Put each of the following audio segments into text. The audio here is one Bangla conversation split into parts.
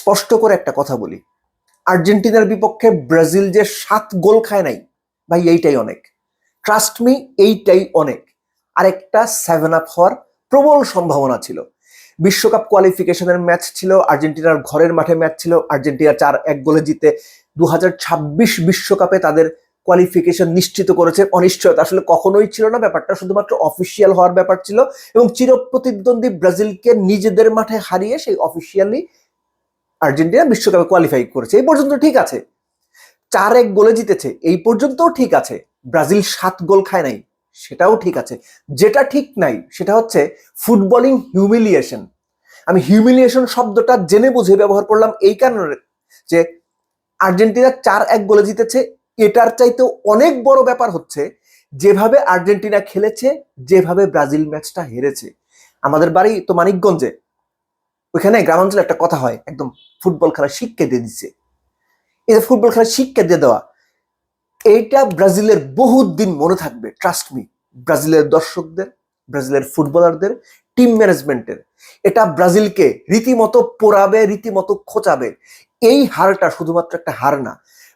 স্পষ্ট করে একটা কথা বলি। আর্জেন্টিনার বিপক্ষে ব্রাজিল যে সাত গোল খায় নাই, ভাই, এইটাই অনেক। ট্রাস্ট মি এইটাই অনেক। আরেকটা সেভেন আপ হওয়ার প্রবল সম্ভাবনা ছিল। বিশ্বকাপ কোয়ালিফিকেশনের ম্যাচ ছিল, আর্জেন্টিনার ঘরের মাঠে ম্যাচ ছিল, আর্জেন্টিনা চার এক গোলে জিতে দু বিশ্বকাপে তাদের কোয়ালিফিকেশন নিশ্চিত করেছে অনিশ্চয়তা। আসলে কখনোই ছিল না, ব্যাপারটা শুধুমাত্র অফিসিয়াল হওয়ার ব্যাপার ছিল এবং চিরপ্রতিদ্বন্দ্বী ব্রাজিলকে নিজেদের মাঠে হারিয়ে সেই অফিসিয়ালি আর্জেন্টিনা বিশ্বকাপে কোয়ালিফাই করেছে। এই পর্যন্ত ঠিক আছে। চার এক গোলে জিতেছে। এই পর্যন্তও ঠিক আছে। ব্রাজিল সাত গোল খায় নাই, সেটাও ঠিক আছে। যেটা ঠিক নাই, সেটা হচ্ছে ফুটবলিং হিউমিলিয়েশন আমি হিউমিলিয়েশন শব্দটা জেনে বুঝে ব্যবহার করলাম এই কারণে যে আর্জেন্টিনা চার এক গোলে জিতেছে। এটার চাইতেও অনেক বড় ব্যাপার হচ্ছে যেভাবে আর্জেন্টিনা খেলেছে, যেভাবে ব্রাজিল ম্যাচটা হেরেছে। আমাদের বাড়ি তো মানিকগঞ্জে। ওইখানে গ্রামাঞ্চলে একটা কথা হয়, একদম ফুটবল খেলা শিক্ষা দিয়ে দিচ্ছে এই যে ফুটবল খেলা শিক্ষা দিয়ে দেওয়া, এইটা ব্রাজিলের বহুত দিন মনে থাকবে ট্রাস্ট মি ব্রাজিলের দর্শকদের, ব্রাজিলের ফুটবলারদের টিম ম্যানেজমেন্টের এটা ব্রাজিলকে রীতিমতো পোড়াবে, রীতিমতো খোঁচাবে, এই হারটা শুধুমাত্র একটা হার না।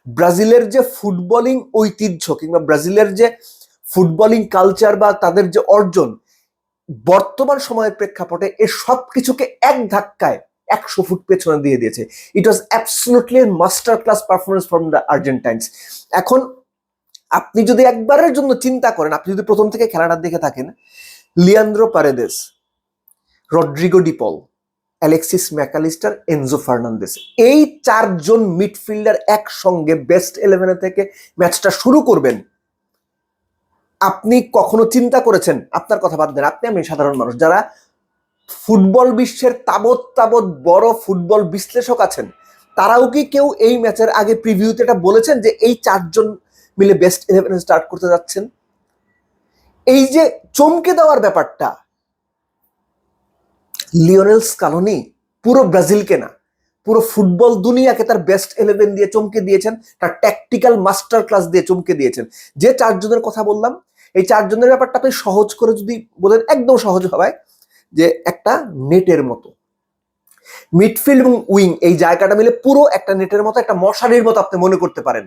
ব্রাজিলের যে ফুটবলিং ঐতিহ্য কিংবা ব্রাজিলের যে ফুটবলিং কালচার বা তাদের যে অর্জন বর্তমান সময়ের প্রেক্ষাপটে এ সব কিছুকে এক ধাক্কায় একশো ফুট পেছনে দিয়ে দিয়েছে। It was absolutely master class performance from the Argentines এখন আপনি যদি একবারের জন্য চিন্তা করেন, আপনি যদি প্রথম থেকে খেলাটা দেখে থাকেন, Leandro Paredes, Rodrigo De Paul Alexis Mac Allister, Enzo Fernandez, এই চারজন মিডফিল্ডার একসঙ্গে বেস্ট ইলেভেনে থেকে ম্যাচটা শুরু করবেন। আপনি কখনো চিন্তা করেছেন, আপনার কথা বাদ দেন, আপনি আমি সাধারণ মানুষ, যারা ফুটবল বিশ্বের তাবৎ তাবৎ বড় ফুটবল বিশ্লেষক আছেন, তারাও কি কেউ এই ম্যাচের আগে প্রিভিউতে এটা বলেছেন যে এই চারজন মিলে বেস্ট ইলেভেন স্টার্ট করতে যাচ্ছেন? এই যে চমকে দেওয়ার ব্যাপারটা, লিওনেল স্কালোনি পুরো ব্রাজিলকে না পুরো ফুটবল দুনিয়াকে তার বেস্ট ইলেভেন দিয়ে চমকে দিয়েছেন, তার ট্যাকটিক্যাল মাস্টার ক্লাস দিয়ে চমকে দিয়েছেন। যে চারজনের কথা বললাম, এই চারজনের ব্যাপারটা আপনি সহজ করে যদি বলেন, একদম সহজ হবে যে একটা নেটের মতো। মিডফিল্ড এবং উইং এই জায়গাটা মিলে পুরো একটা নেটের মতো, একটা মশারির মতো আপনি মনে করতে পারেন।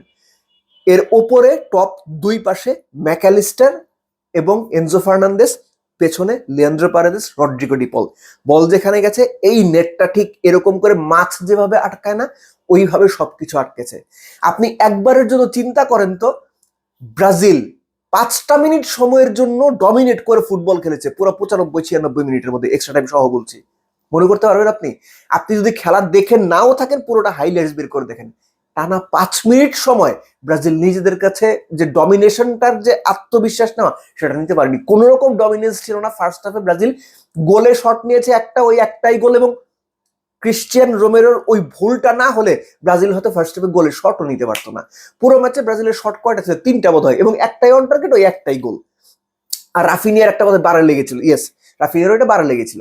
এর ওপরে টপ দুই পাশে ম্যাকালিস্টার এবং এনজো ফার্নান্দেস পেছনে লিয়ান্দ্র পারেদেস, রড্রিগো ডিপল বল যেখানে গেছে, এই নেটটা ঠিক এরকম করে মাছ যেভাবে আটকায় না, ওইভাবে সবকিছু আটকেছে। আপনি একবারের জন্য চিন্তা করেন তো, ব্রাজিল পাঁচটা মিনিট সময়ের জন্য ডমিনেট করে ফুটবল খেলেছে, পুরো পঁচানব্বই, ছিয়ানব্বই মিনিটের মধ্যে এক্সট্রা টাইম সহ বলছি। মনে করতে পারবেন আপনি? আপনি যদি খেলা দেখেন নাও থাকেন, পুরোটা হাইলাইটস বের করে দেখেন। টানা পাঁচ মিনিট সময় ব্রাজিল নিজেদের কাছে যে ডমিনেশনটার যে আত্মবিশ্বাস নেওয়া, সেটা নিতে পারেনি। কোন রকম ডমিনেন্স ছিল না ফার্স্ট হাফে ব্রাজিল। গোলে শট নিয়েছে একটা, ওই একটাই গোল এবং ক্রিশ্চিয়ান রোমেরোর ওই ভুলটা না হলে ব্রাজিল হয়তো ফার্স্ট হাফে গোলের শটও নিতে পারতো না। পুরো ম্যাচে ব্রাজিলের শট কয়টা ছিল? তিনটা বোধ হয় এবং একটাই অন টার্গেট ওই একটাই গোল আর রাফিনিয়ার একটা বোধ বারে লেগেছিল। ইয়েস রাফিনিয়ার ওইটা বারে লেগেছিল।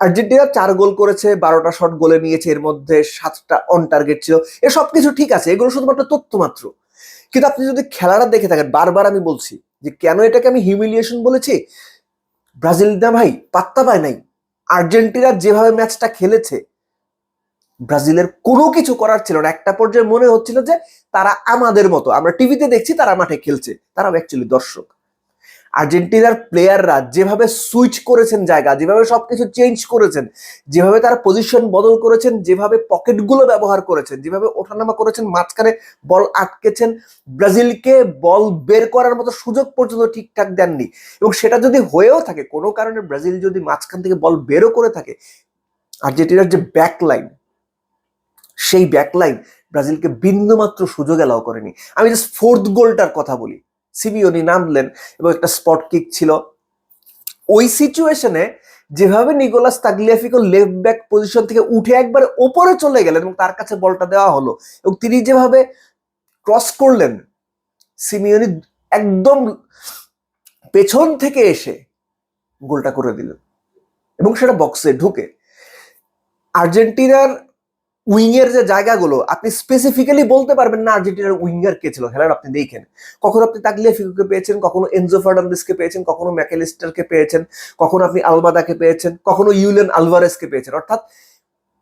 আর্জেন্টিনা চার গোল করেছে, বারোটা শট গোলে নিয়েছে, এর মধ্যে সাতটা অন টার্গেট ছিল। এ সব কিছু ঠিক আছে, এগুলো শুধুমাত্র তথ্য মাত্র কিন্তু আপনি যদি খেলাটা দেখে থাকেন, বারবার আমি বলছি যে কেন এটাকে আমি হিউমিলিয়েশন বলেছি? ব্রাজিল না ভাই, পাত্তা পায় নাই। আর্জেন্টিনা যেভাবে ম্যাচটা খেলেছে, ব্রাজিলের কোনো কিছু করার ছিল না। একটা পর্যায়ে মনে হচ্ছিল যে তারা আমাদের মতো, আমরা টিভিতে দেখছি তারা মাঠে খেলছে, তারাও অ্যাকচুয়ালি দর্শক। আর্জেন্টিনার প্লেয়াররা যেভাবে সুইচ করেছেন জায়গা, যেভাবে সবকিছু চেঞ্জ করেছেন, যেভাবে তারা পজিশন বদল করেছেন, যেভাবে পকেটগুলো ব্যবহার করেছেন, যেভাবে ওঠানামা করেছেন, মাঝখানে বল আটকেছেন, ব্রাজিলকে বল বের করার মতো সুযোগ পর্যন্ত ঠিকঠাক দেননি। এবং সেটা যদি হয়েও থাকে, কোনো কারণে ব্রাজিল যদি মাঝখান থেকে বল বেরও করে থাকে, আর্জেন্টিনার যে ব্যাক লাইন সেই ব্যাক লাইন ব্রাজিলকে বিন্দুমাত্র সুযোগ এলাও করেনি। আমি জাস্ট ফোর্থ গোলটার কথা বলি। সিমিওনি নামলেন এবং একটা স্পট কিক ছিল। ওই সিচুয়েশনে যেভাবে Nicolas Tagliafico left back position থেকে উঠে একবারে ওপরে চলে গেলেন এবং তার কাছে বলটা দেওয়া হলো এবং তিনি যেভাবে ক্রস করলেন সিমিওনি একদম পেছন থেকে এসে গোলটা করে দিলেন এবং সেটা বক্সে ঢুকে। আর্জেন্টিনার উইংয়ের যে জায়গাগুলো, আপনি স্পেসিফিক্যালি বলতে পারবেন না আর্জেন্টিনার উইঙ্গার কে ছিল। খেলার আপনি দেখেন। কখনো আপনি তাগলিয়া ফিগুকে পেয়েছেন, কখনো এনজো ফার্নান্দেসকে পেয়েছেন, কখনো ম্যাকেলিস্টারকে পেয়েছেন, কখনো আপনি আলবাদাকে পেয়েছেন, কখনো ইউলেন আলভারেসকে পেয়েছেন। অর্থাৎ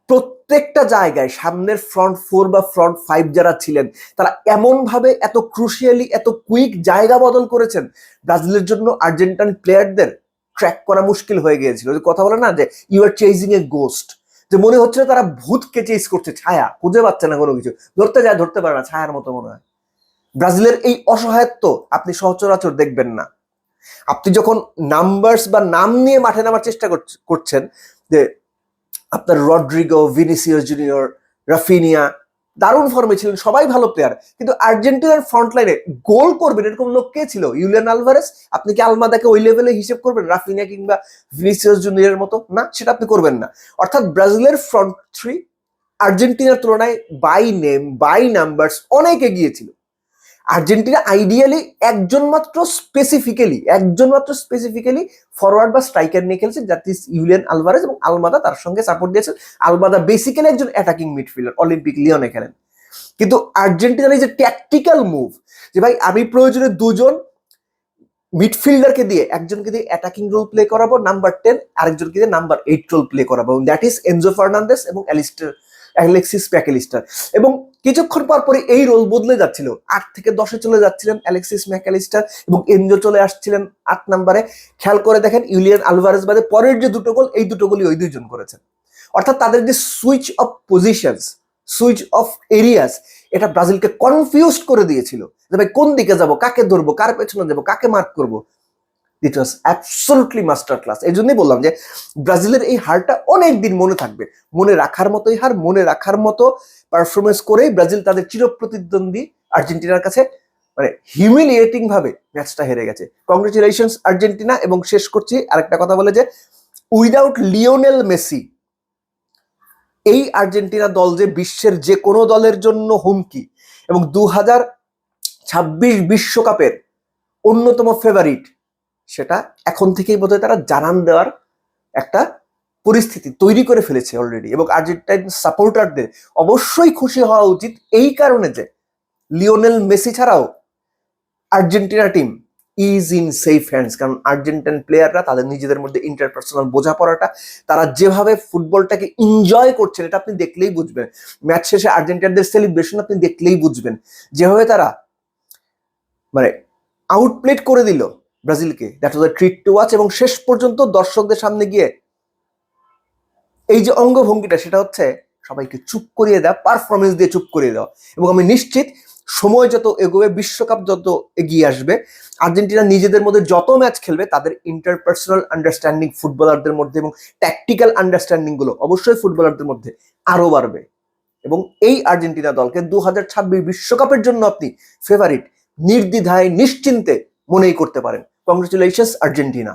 প্রত্যেকটা জায়গায় সামনের ফ্রন্ট ফোর বা ফ্রন্ট ফাইভ যারা ছিলেন, তারা এমনভাবে এত ক্রুশিয়ালি এত কুইক জায়গা বদল করেছেন, ব্রাজিলের জন্য আর্জেন্টাইন প্লেয়ারদের ট্র্যাক করা মুশকিল হয়ে গিয়েছিল। যে কথা বলে না যে you are chasing a ghost যে মনে হচ্ছে তারা ভূতকে চেস করছে, ছায়া। খুঁজে পাচ্ছে না কোনো কিছু। ধরতে যায়, ধরতে পারে না, ছায়ার মতো মনে হয়। ব্রাজিলের এই অসহায়ত্ব আপনি সচরাচর দেখবেন না। আপনি যখন নাম্বারস বা নাম নিয়ে মাঠে নামার চেষ্টা করছ- করছেন, যে আপনার রড্রিগো, ভিনিসিয়াস জুনিয়র, রাফিনিয়া দারুণ ফর্মে ছিলেন, সবাই ভালো প্লেয়ার কিন্তু আর্জেন্টিনার ফ্রন্ট লাইনে গোল করবেন এরকম লোক কে ছিল? ইউলিয়ান আলভারেস আপনি কি আলমাদাকে ওই লেভেলে হিসেব করবেন? রাফিনিয়া কিংবা ভিনিসিয়াস জুনিয়রের মতো? না, সেটা আপনি করবেন না। অর্থাৎ ব্রাজিলের ফ্রন্ট থ্রি আর্জেন্টিনার তুলনায় বাই নেম বাই নাম্বারস অনেক এগিয়ে ছিল। আর্জেন্টিনা আইডিয়ালি একজন মাত্র স্পেসিফিক্যালি একজন মাত্র স্পেসিফিক্যালি ফরওয়ার্ড বা স্ট্রাইকার নিয়ে খেলছে যাতে ইউলিয়ান আলভারেজ এবং আলমাদা তার সঙ্গে সাপোর্ট দিয়েছেন। আলমাদা বেসিক্যালি একজন অ্যাটাকিং মিডফিল্ডার অলিম্পিক লিওনে খেলেন। কিন্তু আর্জেন্টিনার এই যে ট্যাকটিক্যাল মুভ যে ভাই আমি প্রয়োজনে দুজন মিডফিল্ডারকে দিয়ে, একজনকে দিয়ে অ্যাটাকিং রোল প্লে করাবো নাম্বার টেন আরেকজনকে দিয়ে নাম্বার এইট রোল প্লে করাবো। দ্যাট ইজ এনজো ফার্নান্দেস এবং অ্যালিস্টার অ্যালেক্সিস প্যাকেলিস্টার এবং কিছুক্ষণ পর পরে এই রোল বদলে যাচ্ছিল। আট থেকে দশে চলে যাচ্ছিলেন অ্যালেক্সিস ম্যাকালিস্টার এবং এনজো চলে আসছিলেন আট নাম্বারে খেয়াল করে দেখেন ইউলিয়ান আলভারেজ বাদে পরের যে দুটো গোল এই দুটো গোলই ওই দুইজন করেছেন। অর্থাৎ তাদের যে switch of positions switch of areas এটা ব্রাজিলকে কনফিউজ করে দিয়েছিল যে, ভাই, কোন দিকে যাব? কাকে ধরবো? কার পেছনে যাব? কাকে মার্ক করব? It was absolutely master class এই জন্যই বললাম যে ব্রাজিলের এই হারটা অনেক দিন মনে থাকবে। মনে রাখার মতোই হার, মনে রাখার মতো পারফরমেন্স করেই ব্রাজিল তাদের চিরপ্রতিদ্বন্দ্বী আর্জেন্টিনার কাছে মানে হিউমিলিয়েটিং ভাবে ম্যাচটা হেরে গেছে। Congratulations Argentina. এবং শেষ করছি, আরেকটা কথা বলে যে উইদাউট লিওনেল মেসি এই আর্জেন্টিনা দল যে বিশ্বের যে কোনো দলের জন্য হুমকি এবং দু হাজার ছাব্বিশ বিশ্বকাপের অন্যতম ফেভারিট সেটা এখন থেকেই বোধহয় তারা জানান দেওয়ার একটা পরিস্থিতি তৈরি করে ফেলেছে অলরেডি এবং আর্জেন্টাইন সাপোর্টারদের অবশ্যই খুশি হওয়া উচিত এই কারণে যে লিওনেল মেসি ছাড়াও Argentina team is in safe hands কারণ আর্জেন্টাইন প্লেয়াররা তাদের নিজেদের মধ্যে ইন্টারপার্সোনাল বোঝাপড়াটা, তারা যেভাবে ফুটবলটাকে এনজয় করছেন, এটা আপনি দেখলেই বুঝবেন। ম্যাচ শেষে আর্জেন্টিনাদের সেলিব্রেশন আপনি দেখলেই বুঝবেন। যেভাবে তারা মানে আউটপ্লেট করে দিল ব্রাজিলকে। That was treat to watch এবং শেষ পর্যন্ত দর্শকদের সামনে গিয়ে এই যে অঙ্গভঙ্গিটা, সেটা হচ্ছে সবাইকে চুপ করিয়ে দেওয়া পারফরমেন্স দিয়ে চুপ করিয়ে দেওয়া। এবং আমি নিশ্চিত সময় যত এগোবে, বিশ্বকাপ যত এগিয়ে আসবে, আর্জেন্টিনা নিজেদের মধ্যে যত ম্যাচ খেলবে, তাদের ইন্টারপার্সোনাল আন্ডারস্ট্যান্ডিং ফুটবলারদের মধ্যে এবং ট্যাকটিক্যাল আন্ডারস্ট্যান্ডিংগুলো অবশ্যই ফুটবলারদের মধ্যে আরও বাড়বে। এবং এই আর্জেন্টিনা দলকে দু হাজার ছাব্বিশ বিশ্বকাপের জন্য আপনি ফেভারিট নির্দ্বিধায়, নিশ্চিন্তে মনেই করতে পারেন। Congratulations Argentina